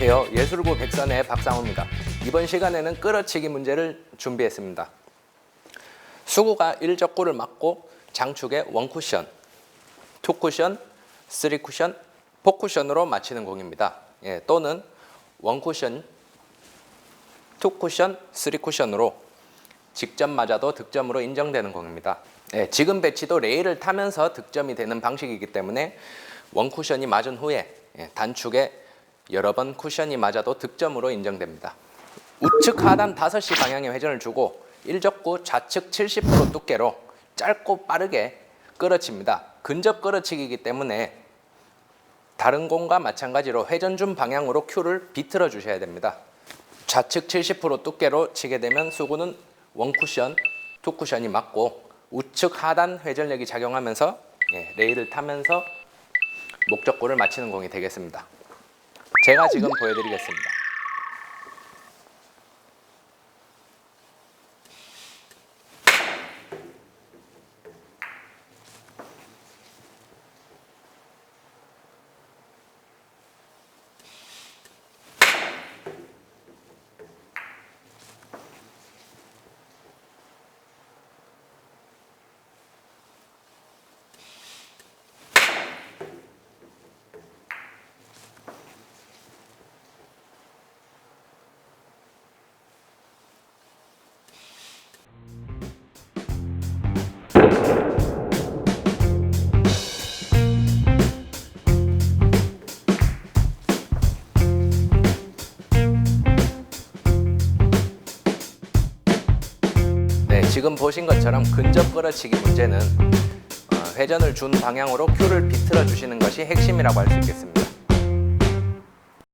안녕하세요. 예술고 백선의 박상호입니다. 이번 시간에는 끌어치기 문제를 준비했습니다. 수구가 1적구를 맞고 장축에 원쿠션, 투쿠션, 쓰리쿠션, 포쿠션으로 맞히는 공입니다. 예, 또는 원쿠션, 투쿠션, 쓰리쿠션으로 직접 맞아도 득점으로 인정되는 공입니다. 예, 지금 배치도 레일을 타면서 득점이 되는 방식이기 때문에 원쿠션이 맞은 후에 예, 단축에 여러 번 쿠션이 맞아도 득점으로 인정됩니다. 우측 하단 5시 방향의 회전을 주고 1적구 좌측 70% 두께로 짧고 빠르게 끌어칩니다. 근접 끌어치기이기 때문에 다른 공과 마찬가지로 회전 준 방향으로 큐를 비틀어 주셔야 됩니다. 좌측 70% 두께로 치게 되면 수구는 원쿠션, 투쿠션이 맞고 우측 하단 회전력이 작용하면서 예, 레일을 타면서 목적구를 맞히는 공이 되겠습니다. 제가 지금 보여드리겠습니다. 지금 보신 것처럼 근접 끌어치기 문제는 어, 회전을 준 방향으로 큐를 비틀어 주시는 것이 핵심이라고 할 수 있겠습니다.